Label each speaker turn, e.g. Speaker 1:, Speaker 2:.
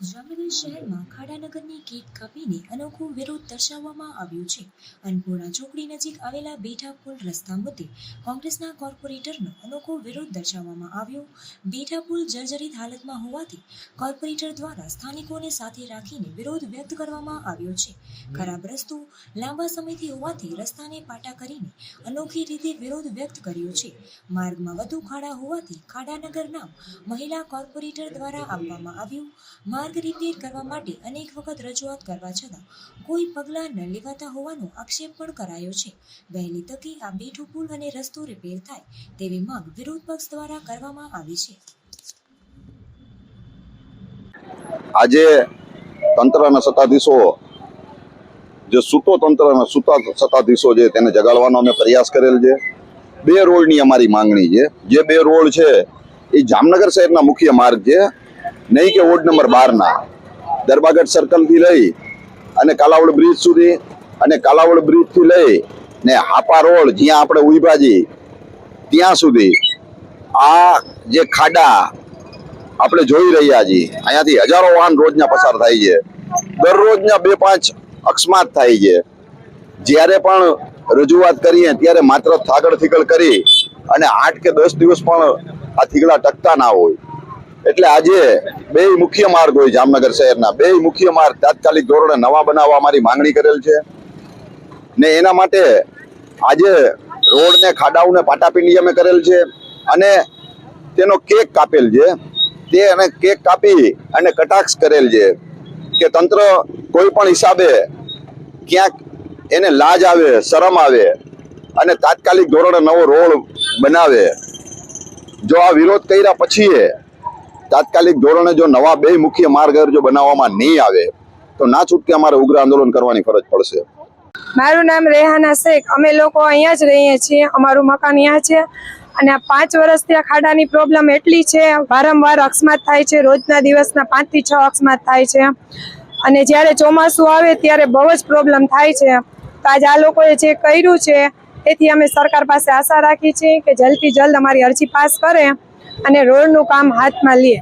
Speaker 1: જામનગર શહેરમાં ખાડાનગરની કેક કાપીને અનોખો વિરોધ દર્શાવવામાં આવ્યો છે. અન્નપૂર્ણા ચોકડી નજીક આવેલા બેઠા પુલ રસ્તા મુદ્દે કોંગ્રેસના કોર્પોરેટરનો અનોખો વિરોધ દર્શાવવામાં આવ્યો. બેઠા પુલ જર્જરિત હાલતમાં હોવાથી કોર્પોરેટર દ્વારા સ્થાનિકોને સાથે રાખીને વિરોધ વ્યક્ત કરવામાં આવ્યો છે. ખરાબ રસ્તો લાંબા સમયથી હોવાથી રસ્તાને પાટા કરીને અનોખી રીતે વિરોધ વ્યક્ત કર્યો છે. માર્ગમાં વધુ ખાડા હોવાથી ખાડાનગર નામ મહિલા કોર્પોરેટર દ્વારા આપવામાં આવ્યું. માર્ગ રિપેર કરવા માટે અનેક વખત રજૂઆત કરવા છતાં કોઈ પગલાં ન લેવાતા હોવાનો આક્ષેપ પણ કરાયો છે. વહેલી તકે આ બેઠો પુલ અને રસ્તો રિપેર થાય તેવી માંગ વિરોધ પક્ષ દ્વારા કરવામાં આવી છે.
Speaker 2: આજે તંત્રના સત્તાધીશો જે સૂતો તંત્રના સૂતા સત્તાધીશો છે તેને જગાડવાનો અમે પ્રયાસ કરેલ છે. બે રોડની અમારી માંગણી છે. જે બે રોડ છે એ જામનગર શહેરના મુખ્ય માર્ગ છે. નહીં કે વોર્ડ નંબર બારના. દરબાગઢ સર્કલથી લઈ અને કાલાવડ બ્રિજ સુધી અને કાલાવડ બ્રિજથી લઈ ને હાપા રોડ જ્યાં આપણે ઉઈભાજી ત્યાં સુધી આ જે ખાડા આપણે જોઈ રહ્યા છીએ, અહીંયાથી હજારો વાહન રોજના પસાર થાય છે. દરરોજના બે પાંચ અકસ્માત થાય છે. જ્યારે પણ રજૂઆત કરીએ ત્યારે માત્ર થાગડ થીગડ કરી અને આઠ કે દસ દિવસ પણ આ થીગડા ટકતા ના હોય. એટલે આજે બે મુખ્ય માર્ગ હોય જામનગર શહેરના. બે મુખ્ય માર્ગ તાત્કાલિક ધોરણે નવા બનાવવા અમારી માંગણી કરેલ છે. ને એના માટે આજે રોડને, ખાડાઓને પાટાપીંડી અમે કરેલ છે અને તેનો કેક કાપેલ છે. તે અને કેક કાપી અને કટાક્ષ કરેલ છે કે તંત્ર કોઈ પણ હિસાબે ક્યાંક એને લાજ આવે, શરમ આવે અને તાત્કાલિક ધોરણે નવો રોડ બનાવે. જો આ વિરોધ કર્યા પછી તાત્કાલિક ધોરણે જો નવા બે મુખ્ય માર્ગ જો બનાવવામાં નહીં આવે, તો ના છૂટકે અમારે ઉગ્ર આંદોલન કરવાની ફરજ પડશે.
Speaker 3: મારું નામ રેહાના શેખ. અમે લોકો અહીંયા જ રહીએ છીએ. અમારું મકાન અહીંયા છે. અને આ પાંચ વર્ષથી આ ખાડાની પ્રોબ્લેમ એટલી છે, વારંવાર અકસ્માત થાય છે. રોજના દિવસના પાંચથી છ અકસ્માત થાય છે. અને જ્યારે ચોમાસું આવે ત્યારે બહુ જ પ્રોબ્લેમ થાય છે. તો આજે આ લોકોએ જે કર્યું છે તેથી અમે સરકાર પાસે આશા રાખી છીએ કે જલ્દથી જલ્દ અમારી અરજી પાસ કરે. અને રોડનું કામ હાથમાં લે.